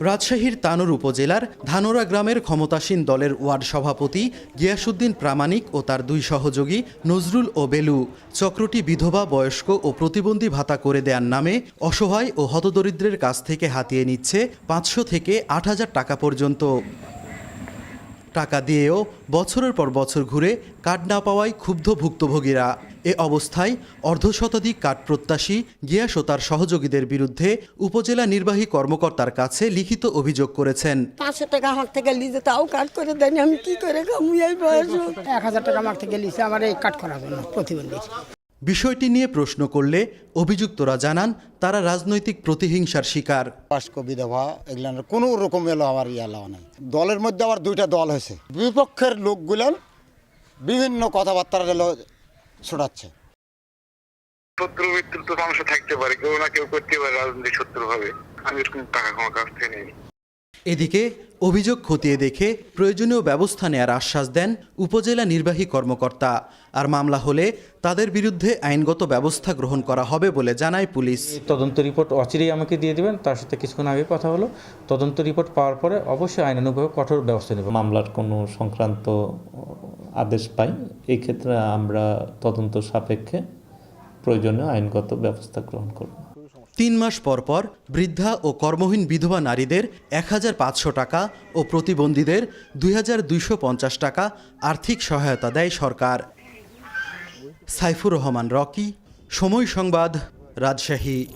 রাজশাহীর তানুর উপজেলার ধানোরা গ্রামের ক্ষমতাসীন দলের ওয়ার্ড সভাপতি গিয়াসুদ্দিন প্রামাণিক ও তার দুই সহযোগী নজরুল ও বেলু চক্রটি বিধবা, বয়স্ক ও প্রতিবন্ধী ভাতা করে দেওয়ার নামে অসহায় ও হতদরিদ্রের কাছ থেকে হাতিয়ে নিচ্ছে পাঁচশো থেকে আট হাজার টাকা পর্যন্ত। টাকা দিয়েও বছরের পর বছর ঘুরে কার্ড না পাওয়ায় ক্ষুব্ধ ভুক্তভোগীরা। এ অবস্থায় অর্ধশতাধিক কার্ড প্রত্যাশী গিয়াস ও তার সহযোগীদের বিরুদ্ধে উপজেলা নির্বাহী কর্মকর্তার কাছে লিখিত অভিযোগ করেছেন। পাঁচশো টাকা আমার থেকে লিজে তাও কাট করে দেয়নি আমি কি করে এক হাজার টাকা আমার থেকে লিজে আমার এই কাট করার জন্য প্রতিবন্ধী। বিষয়টি নিয়ে প্রশ্ন করলে অভিযুক্তরা জানান তারা রাজনৈতিক প্রতিহিংসার শিকার। বয়স্ক বিধবা এগুলার কোনো রকম এলো আমার ইয়া লাওয়া নাই। দলের মধ্যে আবার দুইটা দল হয়েছে। বিপক্ষের লোকগুলান বিভিন্ন কথাবার্তা এলো ছড়াচ্ছে শত্রু মিত্র তো মানুষ থাকতে পারে কেউ না কেউ করতে পারে রাজনৈতিক শত্রু হবে। আমি এরকম টাকা আমার কাছ থেকে নেই। এদিকে অভিযোগ খতিয়ে দেখে প্রয়োজনীয় ব্যবস্থা নেয়ার আশ্বাস দেন উপজেলা নির্বাহী কর্মকর্তা। আর মামলা হলে তাদের বিরুদ্ধে আইনগত ব্যবস্থা গ্রহণ করা হবে বলে জানায় পুলিশ। তদন্ত রিপোর্ট অচিরেই আমাকে দিয়ে দেবেন তার সাথে কিছুক্ষণ আগে কথা হলো। তদন্ত রিপোর্ট পাওয়ার পরে অবশ্যই আইনানুগভাবে কঠোর ব্যবস্থা নেব। মামলার কোনো সংক্রান্ত আদেশ পাই? এই ক্ষেত্রে আমরা তদন্ত সাপেক্ষে প্রয়োজনীয় আইনগত ব্যবস্থা গ্রহণ করব। তিন মাস পরপর পর বৃদ্ধা ও কর্মহীন বিধবা নারীদের এক হাজার পাঁচশো টাকা ও প্রতিবন্ধীদের দুই হাজার দুইশো পঞ্চাশ টাকা আর্থিক সহায়তা দেয় সরকার। সাইফুর রহমান, রকি, সময় সংবাদ, রাজশাহী।